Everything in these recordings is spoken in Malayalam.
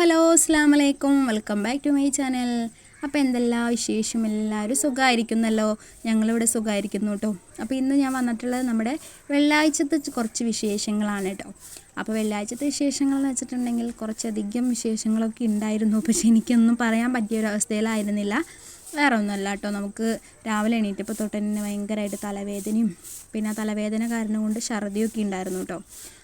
ഹലോ അസ്സാം വലൈക്കും welcome back to my channel. അപ്പോൾ എന്തെല്ലാം വിശേഷം? എല്ലാവരും സുഖമായിരിക്കുന്നല്ലോ ഞങ്ങളിവിടെ സുഖമായിരിക്കുന്നു കേട്ടോ അപ്പോൾ ഇന്ന് ഞാൻ വന്നിട്ടുള്ളത് നമ്മുടെ വെള്ളിയാഴ്ചത്തെ കുറച്ച് വിശേഷങ്ങളാണ് കേട്ടോ അപ്പോൾ വെള്ളിയാഴ്ചത്തെ വിശേഷങ്ങൾ എന്ന് വെച്ചിട്ടുണ്ടെങ്കിൽ കുറച്ചധികം വിശേഷങ്ങളൊക്കെ ഉണ്ടായിരുന്നു. പക്ഷെ എനിക്കൊന്നും പറയാൻ പറ്റിയ ഒരു അവസ്ഥയിലായിരുന്നില്ല വേറെ ഒന്നുമല്ല കേട്ടോ നമുക്ക് രാവിലെ എണീറ്റപ്പോൾ തൊട്ട് തന്നെ ഭയങ്കരമായിട്ട് തലവേദനയും പിന്നെ തലവേദന കാരണം കൊണ്ട് ഛർദിയൊക്കെ ഉണ്ടായിരുന്നു കേട്ടോ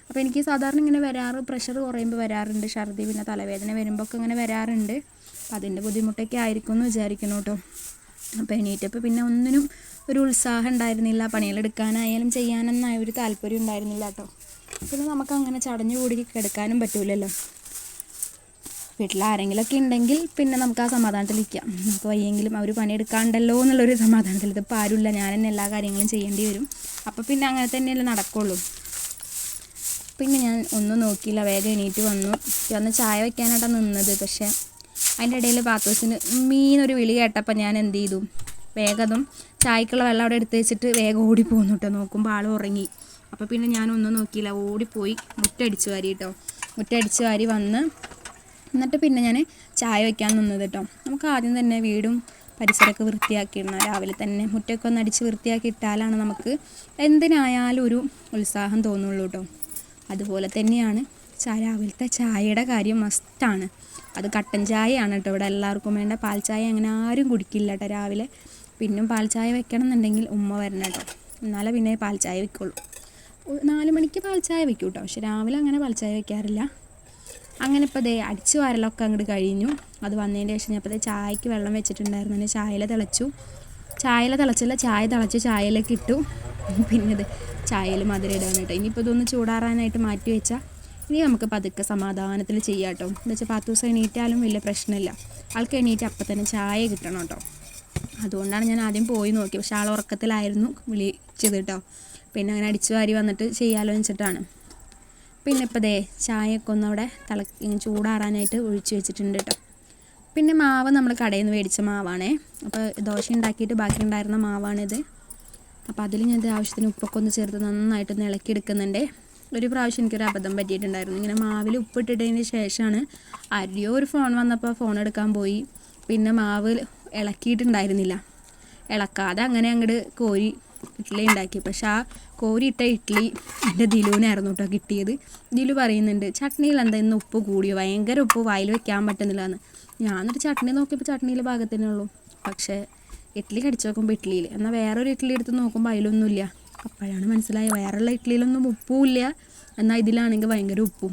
അപ്പോൾ എനിക്ക് സാധാരണ ഇങ്ങനെ വരാറ് പ്രഷർ കുറയുമ്പോൾ വരാറുണ്ട്. ഛർദി പിന്നെ തലവേദന വരുമ്പോൾ ഒക്കെ ഇങ്ങനെ വരാറുണ്ട്. അപ്പോൾ അതിന്റെ ബുദ്ധിമുട്ടൊക്കെ ആയിരിക്കും എന്ന് വിചാരിക്കുന്നു കേട്ടോ അപ്പോൾ എണീറ്റപ്പോൾ പിന്നെ ഒന്നിനും ഒരു ഉത്സാഹം ഉണ്ടായിരുന്നില്ല. പണികളെടുക്കാനായാലും ചെയ്യാനെന്നായ ഒരു താല്പര്യം ഉണ്ടായിരുന്നില്ല കേട്ടോ പിന്നെ നമുക്ക് അങ്ങനെ ചടഞ്ഞു കൂടി കിടക്കാനും പറ്റൂലല്ലോ. വീട്ടിൽ ആരെങ്കിലുമൊക്കെ ഉണ്ടെങ്കിൽ പിന്നെ നമുക്ക് ആ സമാധാനത്തിൽ ഇരിക്കാം. നമുക്ക് വയ്യെങ്കിലും അവർ പണിയെടുക്കാണ്ടല്ലോ എന്നുള്ളൊരു സമാധാനത്തിൽ ഇതിപ്പോൾ ആരുമില്ല. ഞാൻ തന്നെ എല്ലാ കാര്യങ്ങളും ചെയ്യേണ്ടി വരും. അപ്പോൾ പിന്നെ അങ്ങനെ തന്നെയല്ലേ നടക്കുള്ളൂ. പിന്നെ ഞാൻ ഒന്നും നോക്കിയില്ല. വേഗം എണീറ്റ് വന്നു. വന്ന് ചായ വയ്ക്കാനായിട്ടാണ് നിന്നത്. പക്ഷേ അതിന്റെ ഇടയിൽ പാത്തോസിന് മീനൊരു വിളി കേട്ടപ്പോൾ ഞാൻ എന്ത് ചെയ്തു? വേഗതും ചായക്കുള്ള വെള്ളം അവിടെ എടുത്ത് വെച്ചിട്ട് വേഗം ഓടി പോകുന്നു കേട്ടോ നോക്കുമ്പോൾ ആൾ ഉറങ്ങി. അപ്പോൾ പിന്നെ ഞാൻ ഒന്നും നോക്കിയില്ല. ഓടിപ്പോയി. മുറ്റടിച്ച് വാരി കേട്ടോ മുറ്റടിച്ച് വാരി വന്ന് എന്നിട്ട് പിന്നെ ഞാൻ ചായ വയ്ക്കാൻ നിന്നത് കേട്ടോ നമുക്ക് ആദ്യം തന്നെ വീടും പരിസരമൊക്കെ വൃത്തിയാക്കിയിടണം. രാവിലെ തന്നെ മുറ്റൊക്കെ ഒന്ന് അടിച്ച് വൃത്തിയാക്കി ഇട്ടാലാണ് നമുക്ക് എന്തിനായാലും ഒരു ഉത്സാഹം തോന്നുള്ളൂ കേട്ടോ അതുപോലെ തന്നെയാണ് രാവിലത്തെ ചായയുടെ കാര്യം മസ്റ്റാണ് അത് കട്ടൻ ചായയാണ് കേട്ടോ ഇവിടെ എല്ലാവർക്കും വേണ്ട. പാൽ ചായ അങ്ങനെ ആരും കുടിക്കില്ല കേട്ടോ രാവിലെ. പിന്നും പാൽ ചായ വെക്കണം എന്നുണ്ടെങ്കിൽ ഉമ്മ വരണം കേട്ടോ. എന്നാലേ പിന്നെ പാൽ ചായ വെക്കുള്ളൂ. നാല് മണിക്ക് പാൽ ചായ വെക്കും കേട്ടോ. പക്ഷെ രാവിലെ അങ്ങനെ പാൽ ചായ വെക്കാറില്ല. അങ്ങനെ ഇപ്പോൾ ദേ അടിച്ചു വാരലൊക്കെ അങ്ങോട്ട് കഴിഞ്ഞു. അത് വന്നതിന്റെ ശേഷം ഞാൻ ഇപ്പോൾ ചായക്ക് വെള്ളം വെച്ചിട്ടുണ്ടായിരുന്നു. അതിന് ചായയിൽ തിളച്ചു. ചായയിൽ തിളച്ചില്ല ചായ തിളച്ച് ചായയിലേക്ക് ഇട്ടു. പിന്നെ ചായയിൽ മധുരം ഇടാൻ കേട്ടോ. ഇനിയിപ്പോൾ ഇതൊന്ന് ചൂടാറാനായിട്ട് മാറ്റി വെച്ചാൽ ഇനി നമുക്ക് പതുക്കെ സമാധാനത്തിൽ ചെയ്യാം കേട്ടോ. എന്താ വെച്ചാൽ പത്ത് ദിവസം എണീറ്റാലും വലിയ പ്രശ്നമില്ല. ആൾക്ക് എണീറ്റ് അപ്പം തന്നെ ചായ കിട്ടണം കേട്ടോ. അതുകൊണ്ടാണ് ഞാൻ ആദ്യം പോയി നോക്കി പക്ഷേ ആൾ ഉറക്കത്തിലായിരുന്നു വിളിച്ചത് കേട്ടോ. പിന്നെ അങ്ങനെ അടിച്ചു വാരി വന്നിട്ട് ചെയ്യാമല്ലോ വെച്ചിട്ടാണ്. പിന്നെ ഇപ്പോൾ ദേ ചായയൊക്കെ ഒന്ന് അവിടെ തിള ചൂടാറാനായിട്ട് ഒഴിച്ചു വെച്ചിട്ടുണ്ട് കേട്ടോ. പിന്നെ മാവ് നമ്മൾ കടയിൽ നിന്ന് മേടിച്ച മാവാണേ. അപ്പോൾ ദോശ ഉണ്ടാക്കിയിട്ട് ബാക്കി ഉണ്ടായിരുന്ന മാവാണിത്. അപ്പോൾ അതിൽ ഞാൻ ഇത് ആവശ്യത്തിന് ഉപ്പൊക്കെ ഒന്ന് ചേർത്ത് നന്നായിട്ടൊന്ന് ഇളക്കി എടുക്കുന്നുണ്ട് ഒരു പ്രാവശ്യം എനിക്കൊരു അബദ്ധം പറ്റിയിട്ടുണ്ടായിരുന്നു. ഇങ്ങനെ മാവിൽ ഉപ്പിട്ടിട്ടതിന് ശേഷമാണ് ആരുടെയോ ഒരു ഫോൺ വന്നപ്പോൾ ഫോൺ എടുക്കാൻ പോയി. പിന്നെ മാവ് ഇളക്കിയിട്ടുണ്ടായിരുന്നില്ല. ഇളക്കാതെ അങ്ങനെ അങ്ങോട്ട് കോരി ഇഡ്ഡലി ഉണ്ടാക്കി. പക്ഷെ ആ കോരിയിട്ട ഇഡ്ഡലി എന്റെ ദിലുവിനായിരുന്നു കേട്ടോ കിട്ടിയത്. ദിലു പറയുന്നുണ്ട് ചട്നിയിൽ എന്താ ഇന്ന് ഉപ്പ് കൂടിയോ? ഭയങ്കര ഉപ്പ് വായിൽ വെക്കാൻ പറ്റുന്നില്ല എന്ന് ഞാനൊരു ചട്നി നോക്കിയപ്പോൾ ചട്നിയിൽ ഉള്ളൂ. പക്ഷേ ഇഡ്ഡലി കടിച്ചു നോക്കുമ്പോൾ ഇഡ്ഡലിയിൽ എന്നാൽ വേറൊരു ഇഡ്ഡലി എടുത്ത് നോക്കുമ്പോൾ അതിലൊന്നുമില്ല. അപ്പോഴാണ് മനസ്സിലായത്. വേറെയുള്ള ഇഡ്ഡലിയിലൊന്നും ഉപ്പും ഇല്ല എന്നാൽ ഇതിലാണെങ്കിൽ ഭയങ്കര ഉപ്പും.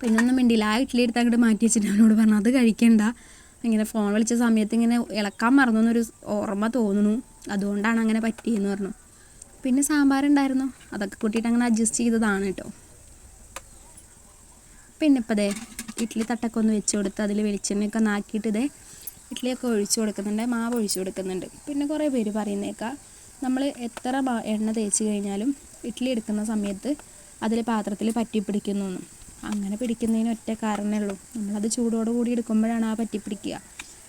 പിന്നെ ഒന്നും മിണ്ടിയില്ല. ആ ഇഡ്ഡലി എടുത്ത് അങ്ങോട്ട് മാറ്റി വെച്ചിട്ട് അവനോട് പറഞ്ഞു അത് കഴിക്കണ്ട. ഇങ്ങനെ ഫോൺ വിളിച്ച സമയത്ത് ഇങ്ങനെ ഇളക്കാൻ മറന്നു എന്നൊരു ഓർമ്മ തോന്നുന്നു. അതുകൊണ്ടാണ് അങ്ങനെ പറ്റിയെന്ന് പറഞ്ഞു. പിന്നെ സാമ്പാറുണ്ടായിരുന്നു. അതൊക്കെ കൂട്ടിയിട്ട് അങ്ങനെ അഡ്ജസ്റ്റ് ചെയ്തതാണ് കേട്ടോ പിന്നെ ഇപ്പോൾ ദേ ഇഡ്ഡലി തട്ടൊക്കെ ഒന്ന് വെച്ച് അതിൽ വെളിച്ചെണ്ണയൊക്കെ നാക്കിയിട്ട് ഇതേ ഇഡ്ഡലിയൊക്കെ ഒഴിച്ചു കൊടുക്കുന്നുണ്ട് മാവ് ഒഴിച്ചു കൊടുക്കുന്നുണ്ട്. പിന്നെ കുറേ പേര് പറയുന്നേക്കാം നമ്മൾ എത്ര എണ്ണ തേച്ച് കഴിഞ്ഞാലും ഇഡ്ഡലി എടുക്കുന്ന സമയത്ത് അതിൽ പാത്രത്തിൽ പറ്റി പിടിക്കുന്നു അങ്ങനെ പിടിക്കുന്നതിന് ഒറ്റ കാരണമേ ഉള്ളൂ. നമ്മളത് ചൂടോട് കൂടി എടുക്കുമ്പോഴാണ് ആ പറ്റി പിടിക്കുക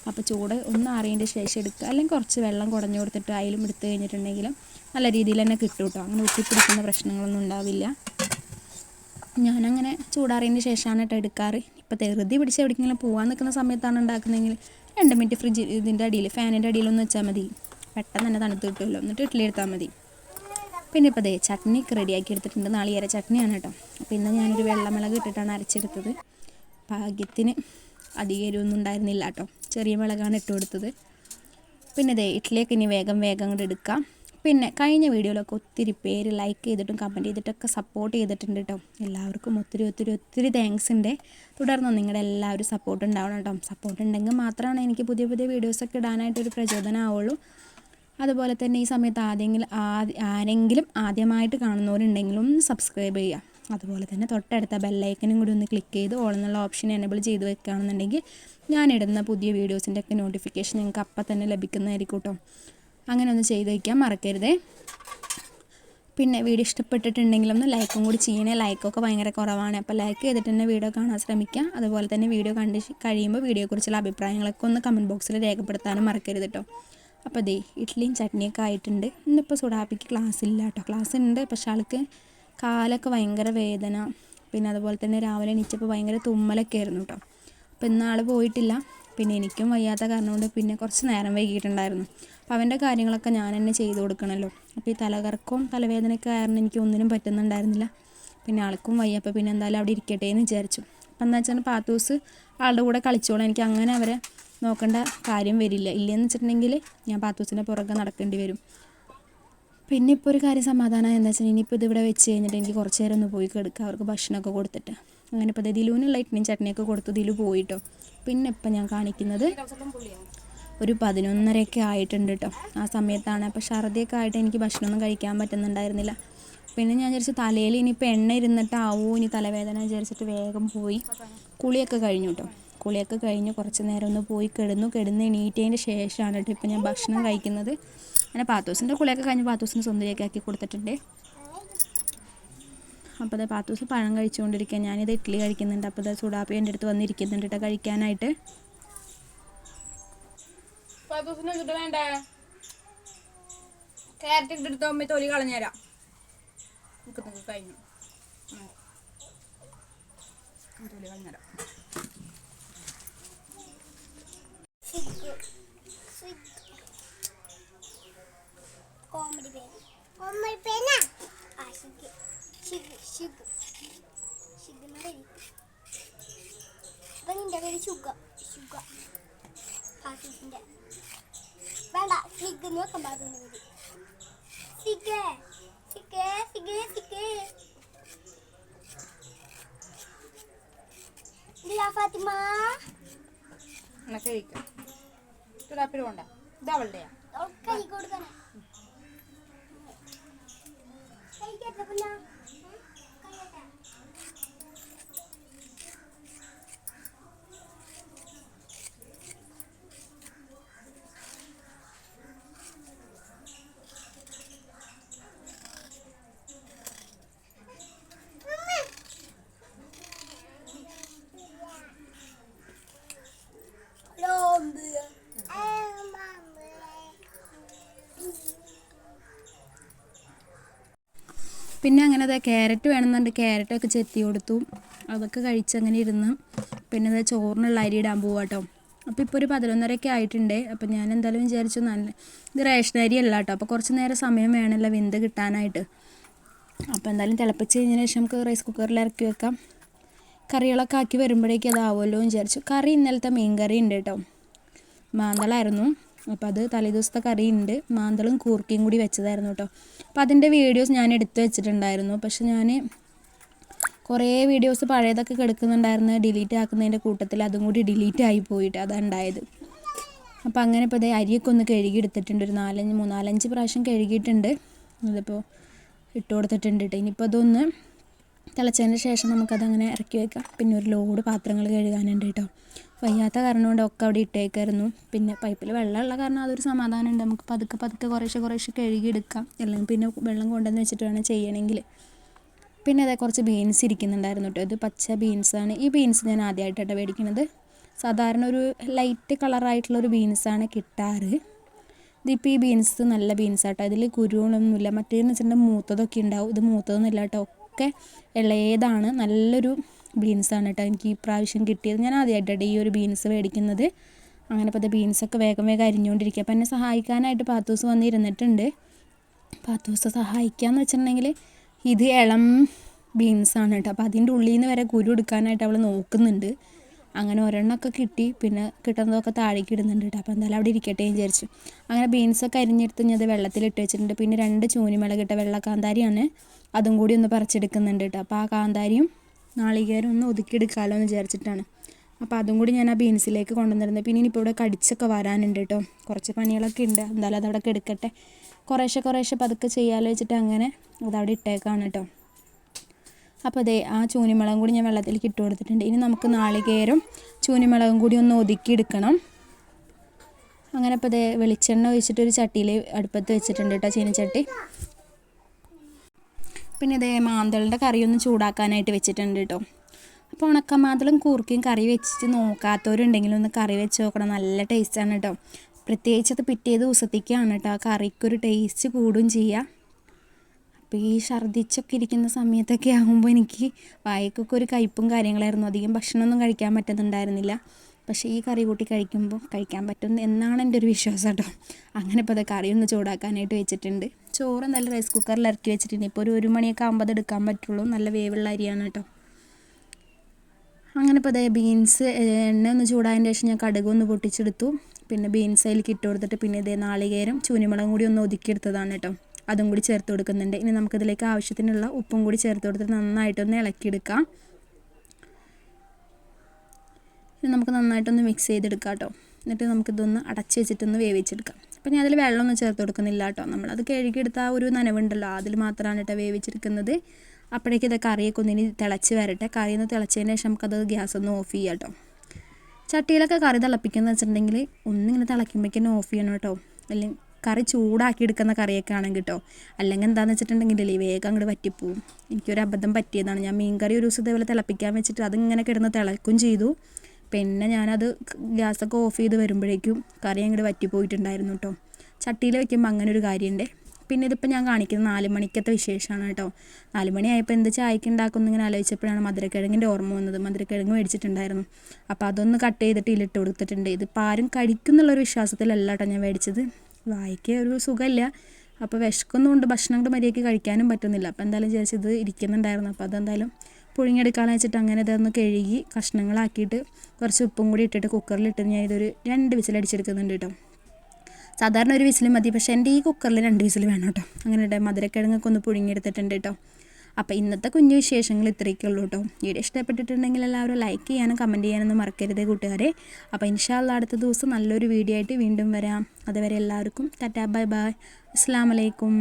അപ്പോൾ ചൂട് ഒന്ന് അറിയേണ്ട ശേഷം എടുക്കുക. അല്ലെങ്കിൽ കുറച്ച് വെള്ളം കുടഞ്ഞു കൊടുത്തിട്ട് അതിലും എടുത്ത് കഴിഞ്ഞിട്ടുണ്ടെങ്കിലും നല്ല രീതിയിൽ തന്നെ കിട്ടും കേട്ടോ അങ്ങനെ ഒട്ടിപ്പിടിക്കുന്ന പ്രശ്നങ്ങളൊന്നും ഉണ്ടാവില്ല. ഞാനങ്ങനെ ചൂടാറിയതിന് ശേഷമാണ് കേട്ടോ എടുക്കാറ്. ഇപ്പോൾ തെറുതി പിടിച്ച് എവിടെയെങ്കിലും പോകാൻ നിൽക്കുന്ന സമയത്താണ് ഉണ്ടാക്കുന്നതെങ്കിൽ രണ്ട് മിനിറ്റ് ഫ്രിഡ്ജ് ഇതിന്റെ അടിയിൽ ഫാനിന്റെ അടിയിലൊന്ന് വെച്ചാൽ മതി. പെട്ടെന്ന് തന്നെ തണുത്ത് കിട്ടുമല്ലോ. എന്നിട്ട് ഇഡ്ഡലി എടുത്താൽ മതി. പിന്നെ ഇപ്പോൾ ദേ ചട്നിക്ക് റെഡിയാക്കി എടുത്തിട്ടുണ്ട്. നാളികേര ചട്നിയാണ് കേട്ടോ. അപ്പോൾ ഇന്ന് ഞാനൊരു വെള്ളമിളക് ഇട്ടിട്ടാണ് അരച്ചെടുത്തത്. ഭാഗ്യത്തിന് അധികം എരിവൊന്നും ഉണ്ടായിരുന്നില്ല കേട്ടോ. ചെറിയ മിളകാണ് ഇട്ട് കൊടുത്തത്. പിന്നെ ദേ ഇഡ്ഡലിയൊക്കെ ഇനി വേഗം വേഗം അങ്ങോട്ട് എടുക്കാം. പിന്നെ കഴിഞ്ഞ വീഡിയോയിലൊക്കെ ഒത്തിരി പേര് ലൈക്ക് ചെയ്തിട്ടും കമന്റ് ചെയ്തിട്ടൊക്കെ സപ്പോർട്ട് ചെയ്തിട്ടുണ്ട് കേട്ടോ എല്ലാവർക്കും ഒത്തിരി ഒത്തിരി ഒത്തിരി താങ്ക്സ് ഉണ്ട് തുടർന്നും നിങ്ങളുടെ എല്ലാവരും സപ്പോർട്ട് ഉണ്ടാവണം കേട്ടോ സപ്പോർട്ട് ഉണ്ടെങ്കിൽ മാത്രമാണ് എനിക്ക് പുതിയ പുതിയ വീഡിയോസൊക്കെ ഇടാനായിട്ടൊരു പ്രചോദനമാവുള്ളൂ അതുപോലെ തന്നെ ഈ സമയത്ത് ആദ്യമെങ്കിലും ആരെങ്കിലും ആദ്യമായിട്ട് കാണുന്നവരുണ്ടെങ്കിലും ഒന്ന് സബ്സ്ക്രൈബ് ചെയ്യുക. അതുപോലെ തന്നെ തൊട്ടടുത്ത ബെല്ലൈക്കനും കൂടി ഒന്ന് ക്ലിക്ക് ചെയ്ത് ഓൾ എന്നുള്ള ഓപ്ഷൻ എനേബിൾ ചെയ്ത് വെക്കുകയാണെന്നുണ്ടെങ്കിൽ ഞാനിടുന്ന പുതിയ വീഡിയോസിന്റെ ഒക്കെ നോട്ടിഫിക്കേഷൻ നിങ്ങൾക്ക് അപ്പം തന്നെ ലഭിക്കുന്നതായിരിക്കും കേട്ടോ അങ്ങനെ ഒന്ന് ചെയ്ത് വയ്ക്കാൻ മറക്കരുതേ. പിന്നെ വീഡിയോ ഇഷ്ടപ്പെട്ടിട്ടുണ്ടെങ്കിൽ ഒന്ന് ലൈക്കും കൂടി ചെയ്യണേ. ലൈക്കൊക്കെ ഭയങ്കര കുറവാണ്. അപ്പോൾ ലൈക്ക് ചെയ്തിട്ട് തന്നെ വീഡിയോ കാണാൻ ശ്രമിക്കുക. അതുപോലെ തന്നെ വീഡിയോ കണ്ട് കഴിയുമ്പോൾ വീഡിയോയെക്കുറിച്ചുള്ള അഭിപ്രായങ്ങളൊക്കെ ഒന്ന് കമന്റ് ബോക്സിൽ രേഖപ്പെടുത്താനും മറക്കരുത് കേട്ടോ അപ്പോൾ ദേ ഇഡ്ഡലിയും ചട്നിയൊക്കെ ആയിട്ടുണ്ട്. ഇന്നിപ്പോൾ സുഡാപ്പിക്ക് ക്ലാസ് ഇല്ല കേട്ടോ ക്ലാസ് ഉണ്ട് പക്ഷെ ആൾക്ക് കാലൊക്കെ ഭയങ്കര വേദന. പിന്നെ അതുപോലെ തന്നെ രാവിലെ എണീച്ചപ്പോൾ ഭയങ്കര തുമ്മലൊക്കെ ആയിരുന്നു കേട്ടോ അപ്പോൾ ഇന്ന് ആൾ പോയിട്ടില്ല. പിന്നെ എനിക്കും വയ്യാത്ത കാരണം കൊണ്ട് പിന്നെ കുറച്ച് നേരം വൈകിയിട്ടുണ്ടായിരുന്നു. അപ്പോൾ അവന്റെ കാര്യങ്ങളൊക്കെ ഞാൻ തന്നെ ചെയ്തു കൊടുക്കണമല്ലോ. അപ്പോൾ ഈ തലകറക്കവും തലവേദനയൊക്കെ കാരണം എനിക്ക് ഒന്നിനും പറ്റുന്നുണ്ടായിരുന്നില്ല. പിന്നെ ആൾക്കും വയ്യ. പിന്നെ എന്തായാലും അവിടെ ഇരിക്കട്ടെ എന്ന് വിചാരിച്ചു. അപ്പം എന്താ വെച്ചാൽ പാത്തൂസ് ആളുടെ കൂടെ കളിച്ചോളാം. എനിക്ക് അങ്ങനെ അവരെ നോക്കേണ്ട കാര്യം വരില്ല. ഇല്ലയെന്ന് വെച്ചിട്ടുണ്ടെങ്കിൽ ഞാൻ പാത്തൂസിന്റെ പുറകെ നടക്കേണ്ടി വരും. പിന്നെ ഇപ്പോൾ ഒരു കാര്യം സമാധാനം എന്താ വെച്ചാൽ ഇനിയിപ്പോൾ ഇതിവിടെ വെച്ച് കഴിഞ്ഞിട്ട് എനിക്ക് കുറച്ച് നേരം ഒന്ന് പോയി കിടക്കുക അവർക്ക് ഭക്ഷണമൊക്കെ കൊടുത്തിട്ട്. അങ്ങനെ ഇപ്പോൾ ദിലുവിനുള്ള ഇഡ്ഡലിയും ചട്നിയൊക്കെ കൊടുത്തു ദിലു പോയിട്ടോ. പിന്നെ ഇപ്പം ഞാൻ കാണിക്കുന്നത് ഒരു പതിനൊന്നരയൊക്കെ ആയിട്ടുണ്ട് കേട്ടോ ആ സമയത്താണ്. അപ്പോൾ ഛർദിയൊക്കെ ആയിട്ട് എനിക്ക് ഭക്ഷണമൊന്നും കഴിക്കാൻ പറ്റുന്നുണ്ടായിരുന്നില്ല. പിന്നെ ഞാൻ വിചാരിച്ചു തലയിൽ ഇനിയിപ്പോൾ എണ്ണ ഇരുന്നിട്ടാവൂ. ഇനി തലവേദന വിചാരിച്ചിട്ട് വേഗം പോയി കുളിയൊക്കെ കഴിഞ്ഞു കേട്ടോ കുളിയൊക്കെ കഴിഞ്ഞ് കുറച്ച് നേരം ഒന്ന് പോയി കിടന്നു. കിടന്ന് എണീറ്റതിന്റെ ശേഷമാണ് കേട്ടോ ഇപ്പം ഞാൻ ഭക്ഷണം കഴിക്കുന്നത്. അങ്ങനെ പാത്തൂസിന്റെ കുളിയൊക്കെ കഴിഞ്ഞ് പാത്തൂസിന് സുന്ദരിയൊക്കെ ആക്കി കൊടുത്തിട്ടുണ്ട്. അപ്പോൾ അതെ ദിവസം പഴം കഴിച്ചുകൊണ്ടിരിക്കുക ഞാനിത് ഇഡ്ഡലി കഴിക്കുന്നുണ്ട്. അപ്പോൾ അത് ചൂടാപ്പി എന്റെ അടുത്ത് വന്നിരിക്കുന്നുണ്ട് കേട്ടോ കഴിക്കാനായിട്ട്. വേണ്ടേ? നിക്ക് കഴിഞ്ഞു. തൊലി കോമഡി പേര് കോമഡി പേന ആ ഷിഗ് ഷിഗ് ഷിഗ് ഷിഗ് എന്നറി അപ്പൊ നിന്റെ പേര് ഷുഗ ഷുഗ ഹാസിന്റെ വേണ്ട ഷിഗ് എന്ന് വെക്കാൻ പാടുന്ന പേര് സിഗേ സിഗേ സിഗേ സിഗേ ഇല്ല ഫാത്തിമ കഴിക്കാം ചൂടാപ്പിൽ വേണ്ട ഇത് അവളുടെയാ കൈ കൊടുക്കണം കൈ പിന്നെ അങ്ങനെ അതെ ക്യാരറ്റ് വേണമെന്നുണ്ട് ക്യാരറ്റൊക്കെ ചെത്തി കൊടുത്തു. അതൊക്കെ കഴിച്ച് അങ്ങനെ ഇരുന്ന്. പിന്നെ അത് ചോറിനുള്ള അരി ഇടാൻ പോവാ കേട്ടോ അപ്പോൾ ഇപ്പോൾ ഒരു പതിനൊന്നരയൊക്കെ ആയിട്ടുണ്ട്. അപ്പോൾ ഞാൻ എന്തായാലും വിചാരിച്ചു നല്ല ഇത് റേഷൻ അരി അല്ല കേട്ടോ അപ്പോൾ കുറച്ച് നേരം സമയം വേണമല്ലോ വെന്ത് കിട്ടാനായിട്ട്. അപ്പോൾ എന്തായാലും തിളപ്പിച്ച് കഴിഞ്ഞതിന് ശേഷം നമുക്ക് റൈസ് കുക്കറിൽ ഇറക്കി വെക്കാം. കറികളൊക്കെ ആക്കി വരുമ്പോഴേക്കും അതാവുമല്ലോ വിചാരിച്ചു. കറി ഇന്നലത്തെ മീൻ കറി ഉണ്ട് കേട്ടോ മാന്തളായിരുന്നു. അപ്പോൾ അത് തലേദിവസത്തെ കറി ഉണ്ട് മാന്തളും കൂർക്കയും കൂടി വെച്ചതായിരുന്നു കേട്ടോ അപ്പോൾ അതിന്റെ വീഡിയോസ് ഞാൻ എടുത്തു വെച്ചിട്ടുണ്ടായിരുന്നു. പക്ഷെ ഞാൻ കുറേ വീഡിയോസ് പഴയതൊക്കെ കിടക്കുന്നുണ്ടായിരുന്നു. ഡിലീറ്റ് ആക്കുന്നതിന്റെ കൂട്ടത്തിൽ അതും കൂടി ഡിലീറ്റ് ആയി പോയിട്ട് അതാണ് ഉണ്ടായത് അപ്പോൾ അങ്ങനെ ഇപ്പോൾ ഇതേ അരിയൊക്കെ ഒന്ന് കഴുകി എടുത്തിട്ടുണ്ട് ഒരു നാലഞ്ച് മൂന്നാലഞ്ച് പ്രാവശ്യം കഴുകിയിട്ടുണ്ട്. അതിപ്പോൾ ഇട്ട് കൊടുത്തിട്ടുണ്ട് കേട്ടോ ഇനിയിപ്പോൾ അതൊന്ന് തിളച്ചതിന് ശേഷം നമുക്കതങ്ങനെ ഇറക്കി വയ്ക്കാം പിന്നെ ഒരു ലോഡ് പാത്രങ്ങൾ കഴുകാനുണ്ട് കേട്ടോ വയ്യാത്ത കാരണം കൊണ്ട് ഒക്കെ അവിടെ ഇട്ടേക്കായിരുന്നു. പിന്നെ പൈപ്പിൽ വെള്ളമുള്ള കാരണം അതൊരു സമാധാനമുണ്ട്. നമുക്ക് പതുക്കെ പതുക്കെ കുറേശ്ശെ കുറേശ്ശെ കഴുകി എടുക്കാം അല്ലെങ്കിൽ പിന്നെ വെള്ളം കൊണ്ടുവന്ന് വെച്ചിട്ട് വേണം ചെയ്യണമെങ്കിൽ. പിന്നെ അതേ കുറച്ച് ബീൻസ് ഇരിക്കുന്നുണ്ടായിരുന്നു കേട്ടോ. ഇത് പച്ച ബീൻസാണ് ഈ ബീൻസ് ഞാൻ ആദ്യമായിട്ടാണ് മേടിക്കുന്നത് സാധാരണ ഒരു ലൈറ്റ് കളറായിട്ടുള്ളൊരു ബീൻസാണ് കിട്ടാറ്. ഇതിപ്പോൾ ഈ ബീൻസ് നല്ല ബീൻസ് ആട്ടോ. ഇതിൽ കുരുകളൊന്നുമില്ല മറ്റേന്ന് വെച്ചിട്ടുണ്ടെങ്കിൽ മൂത്തതൊക്കെ ഉണ്ടാവും. ഇത് മൂത്തതൊന്നുമില്ല കേട്ടോ. ഒക്കെ ഇളയതാണ്. നല്ലൊരു ബീൻസാണ് കേട്ടോ എനിക്ക് ഈ പ്രാവശ്യം കിട്ടിയത്. ഞാൻ ആദ്യമായിട്ടാണ് ഈ ഒരു ബീൻസ് മേടിക്കുന്നത്. അങ്ങനെ ഇപ്പോൾ ബീൻസൊക്കെ വേഗം വേഗം അരിഞ്ഞുകൊണ്ടിരിക്കുക അപ്പോൾ എന്നെ സഹായിക്കാനായിട്ട് പാത്തൂസ് വന്നിരുന്നിട്ടുണ്ട്. പാത്തൂസ് സഹായിക്കാന്ന് വെച്ചിട്ടുണ്ടെങ്കിൽ ഇത് ഇളം ബീൻസാണ് കേട്ടോ അപ്പോൾ അതിന്റെ ഉള്ളിൽ നിന്ന് വരെ കുരു എടുക്കാനായിട്ട് അവൾ നോക്കുന്നുണ്ട്. അങ്ങനെ ഒരെണ്ണമൊക്കെ കിട്ടി. പിന്നെ കിട്ടുന്നതൊക്കെ താഴേക്ക് ഇടുന്നുണ്ട് കേട്ടോ അപ്പോൾ എന്തായാലും അവിടെ ഇരിക്കട്ടെ എന്ന് വിചാരിച്ചു. അങ്ങനെ ബീൻസൊക്കെ അരിഞ്ഞെടുത്ത് ഞാൻ അത് വെള്ളത്തിലിട്ട് വെച്ചിട്ടുണ്ട്. പിന്നെ രണ്ട് ചൂനിമുളക് ഇട്ട വെള്ള കാന്താരിയാണ്. അതും കൂടി ഒന്ന് പറിച്ചെടുക്കുന്നുണ്ട് കേട്ടോ അപ്പോൾ ആ കാന്താരിയും നാളികേരം ഒന്ന് ഒതുക്കിയെടുക്കാമല്ലോ എന്ന് വിചാരിച്ചിട്ടാണ്. അപ്പോൾ അതും കൂടി ഞാൻ ആ ബീൻസിലേക്ക് കൊണ്ടുവന്നിരുന്നത്. പിന്നെ ഇനിയിപ്പോൾ ഇവിടെ കടിച്ചൊക്കെ വരാനുണ്ട് കേട്ടോ. കുറച്ച് പണികളൊക്കെ ഉണ്ട്. എന്തായാലും അതവിടെ എടുക്കട്ടെ. കുറേശ്ശെ കുറേശ്ശെ പതുക്കെ ചെയ്യാമല്ലോ വെച്ചിട്ട് അങ്ങനെ അതവിടെ ഇട്ടേക്കാണ് കേട്ടോ. അപ്പോൾ അതെ ആ ചൂനിമുളകും കൂടി ഞാൻ വെള്ളത്തിലേക്ക് ഇട്ട് കൊടുത്തിട്ടുണ്ട്. ഇനി നമുക്ക് നാളികേരം ചൂനിമുളകും കൂടി ഒന്ന് ഒതുക്കിയെടുക്കണം. അങ്ങനെ അപ്പോൾ അതെ വെളിച്ചെണ്ണ ഒഴിച്ചിട്ട് ഒരു ചട്ടിയിൽ അടുപ്പത്ത് വെച്ചിട്ടുണ്ട് കേട്ടോ ചീനച്ചട്ടി. പിന്നെ ഇതേ മാന്തളിന്റെ കറിയൊന്നും ചൂടാക്കാനായിട്ട് വെച്ചിട്ടുണ്ട് കേട്ടോ. അപ്പോൾ ഉണക്കമാന്തളും കൂർക്കയും കറി വെച്ചിട്ട് നോക്കാത്തവരുണ്ടെങ്കിൽ ഒന്ന് കറി വെച്ച് നോക്കണം. നല്ല ടേസ്റ്റാണ് കേട്ടോ. പ്രത്യേകിച്ച് അത് പിറ്റേ ദിവസത്തേക്കാണ് കേട്ടോ ആ കറിക്കൊരു ടേസ്റ്റ് കൂടും ചെയ്യുക. അപ്പോൾ ഈ ഛർദ്ദിച്ചൊക്കെ ഇരിക്കുന്ന സമയത്തൊക്കെ ആകുമ്പോൾ എനിക്ക് വായക്കൊക്കെ ഒരു കയ്പും കാര്യങ്ങളായിരുന്നു. അധികം ഭക്ഷണമൊന്നും കഴിക്കാൻ പറ്റുന്നുണ്ടായിരുന്നില്ല. പക്ഷേ ഈ കറി കൂട്ടി കഴിക്കുമ്പോൾ കഴിക്കാൻ പറ്റും എന്നാണ് എന്റെ ഒരു വിശ്വാസം കേട്ടോ അങ്ങനെ ഇപ്പോൾ അത് കറി ഒന്ന് ചൂടാക്കാനായിട്ട് വെച്ചിട്ടുണ്ട്. ചോറ് നല്ല റൈസ് കുക്കറിൽ ഇറക്കി വെച്ചിട്ടുണ്ട്. ഇപ്പോൾ ഒരു ഒരു മണിയൊക്കെ ആകുമ്പോൾ അത് എടുക്കാൻ പറ്റുള്ളൂ. നല്ല വേവുള്ള അരിയാണ് കേട്ടോ. അങ്ങനെ ഇപ്പോൾ അതേ ബീൻസ് എണ്ണ ഒന്ന് ചൂടായതിന് ശേഷം ഞാൻ കടുക് ഒന്ന് പൊട്ടിച്ചെടുത്തു. പിന്നെ ബീൻസ് അതിലേക്ക് ഇട്ട് കൊടുത്തിട്ട് പിന്നെ ഇതേ നാളികേരം ചൂനിമുളകും കൂടി ഒന്ന് ഒതുക്കിയെടുത്തതാണ് കേട്ടോ. അതും കൂടി ചേർത്ത് കൊടുക്കുന്നുണ്ട്. ഇനി നമുക്കിതിലേക്ക് ആവശ്യത്തിനുള്ള ഉപ്പും കൂടി ചേർത്ത് കൊടുത്തിട്ട് നന്നായിട്ടൊന്ന് ഇളക്കിയെടുക്കാം. നമുക്ക് നന്നായിട്ടൊന്ന് മിക്സ് ചെയ്തെടുക്കാം കേട്ടോ. എന്നിട്ട് നമുക്കിതൊന്ന് അടച്ച് വെച്ചിട്ടൊന്ന് വേവിച്ചെടുക്കാം. അപ്പോൾ ഞാൻ അതിൽ വെള്ളമൊന്നും ചേർത്ത് കൊടുക്കുന്നില്ല കേട്ടോ നമ്മളത് കഴുകിയെടുത്ത ആ ഒരു നനവുണ്ടല്ലോ അതിൽ മാത്രമാണ് കേട്ടോ വേവിച്ചെടുക്കുന്നത്. അപ്പോഴേക്കും ഇത് കറിയൊക്കെ ഒന്നിനി തിളച്ച് വരട്ടെ. കറി ഒന്ന് തിളച്ചതിന് ശേഷം നമുക്കത് ഗ്യാസ് ഒന്ന് ഓഫ് ചെയ്യാം കേട്ടോ. ചട്ടിയിലൊക്കെ കറി തിളപ്പിക്കുന്നത് വെച്ചിട്ടുണ്ടെങ്കിൽ ഒന്നിങ്ങനെ തിളയ്ക്കുമ്പോഴേക്കും ഓഫ് ചെയ്യണം കേട്ടോ. അല്ലെങ്കിൽ കറി ചൂടാക്കി എടുക്കുന്ന കറിയൊക്കെ ആണെങ്കിൽ കേട്ടോ. അല്ലെങ്കിൽ എന്താണെന്ന് വെച്ചിട്ടുണ്ടെങ്കിൽ വേഗം അങ്ങോട്ട് പറ്റിപ്പോവും എനിക്കൊരു അബദ്ധം പറ്റിയതാണ്. ഞാൻ മീൻ കറി ഒരു ദിവസം ഇതേപോലെ തിളപ്പിക്കാൻ വെച്ചിട്ട് അതിങ്ങനെ കിടന്ന് തിളക്കും ചെയ്തു. പിന്നെ ഞാനത് ഗ്യാസൊക്കെ ഓഫ് ചെയ്ത് വരുമ്പോഴേക്കും കറി അങ്ങോട്ട് വറ്റിപ്പോയിട്ടുണ്ടായിരുന്നു കേട്ടോ ചട്ടിയിൽ വെക്കുമ്പോൾ അങ്ങനെ ഒരു കാര്യമുണ്ട് പിന്നെ ഇതിപ്പോൾ ഞാൻ കാണിക്കുന്നത് നാല് മണിക്കത്തെ വിശേഷമാണ് കേട്ടോ നാല് മണിയായപ്പോൾ എന്ത് ചായക്ക് ഉണ്ടാക്കുമെന്ന് ഇങ്ങനെ ആലോചിച്ചപ്പോഴാണ് മധുരക്കിഴങ്ങിന്റെ ഓർമ്മ വന്നത്. മധുരക്കിഴങ്ങ് മേടിച്ചിട്ടുണ്ടായിരുന്നു. അപ്പോൾ അതൊന്ന് കട്ട് ചെയ്തിട്ട് ഇലിട്ട് കൊടുത്തിട്ടുണ്ട്. ഇതിപ്പോൾ ആരും കഴിക്കുന്നുള്ളൊരു വിശ്വാസത്തിലല്ല കേട്ടോ ഞാൻ മേടിച്ചത്. വായിക്ക് ഒരു സുഖമില്ല. അപ്പോൾ വിശക്കുന്നതുകൊണ്ട് ഭക്ഷണം കൊണ്ട് മര്യാദയ്ക്ക് കഴിക്കാനും പറ്റുന്നില്ല. അപ്പോൾ എന്തായാലും വിചാരിച്ചത് ഇരിക്കുന്നുണ്ടായിരുന്നു. അപ്പോൾ അതെന്തായാലും പുഴുങ്ങിയെടുക്കാന്ന് വെച്ചിട്ട് അങ്ങനെ ഇതൊന്ന് കഴുകി കഷ്ണങ്ങളാക്കിയിട്ട് കുറച്ച് ഉപ്പും കൂടി ഇട്ടിട്ട് കുക്കറിലിട്ട് ഞാൻ ഇതൊരു രണ്ട് വിസിലടിച്ചെടുക്കുന്നുണ്ട് കേട്ടോ. സാധാരണ ഒരു വിസിൽ മതി പക്ഷേ എന്റെ ഈ കുക്കറിൽ രണ്ട് വിസിൽ വേണം കേട്ടോ. അങ്ങനെ ഇട്ടെ മധുരക്കിഴങ്ങൊക്കെ ഒന്ന് പുഴുങ്ങിയെടുത്തിട്ടുണ്ട് കേട്ടോ. അപ്പോൾ ഇന്നത്തെ കുഞ്ഞു വിശേഷങ്ങൾ ഇത്രയൊക്കെ ഉള്ളൂ കേട്ടോ. വീഡിയോ ഇഷ്ടപ്പെട്ടിട്ടുണ്ടെങ്കിൽ എല്ലാവരും ലൈക്ക് ചെയ്യാനും കമന്റ് ചെയ്യാനൊന്നും മറക്കരുത് കൂട്ടുകാരെ. അപ്പോൾ ഇൻഷാല്ല അടുത്ത ദിവസം നല്ലൊരു വീഡിയോ ആയിട്ട് വീണ്ടും വരാം. അതുവരെ എല്ലാവർക്കും ടാറ്റാ ബൈ ബൈ. അസ്സാം വലൈക്കും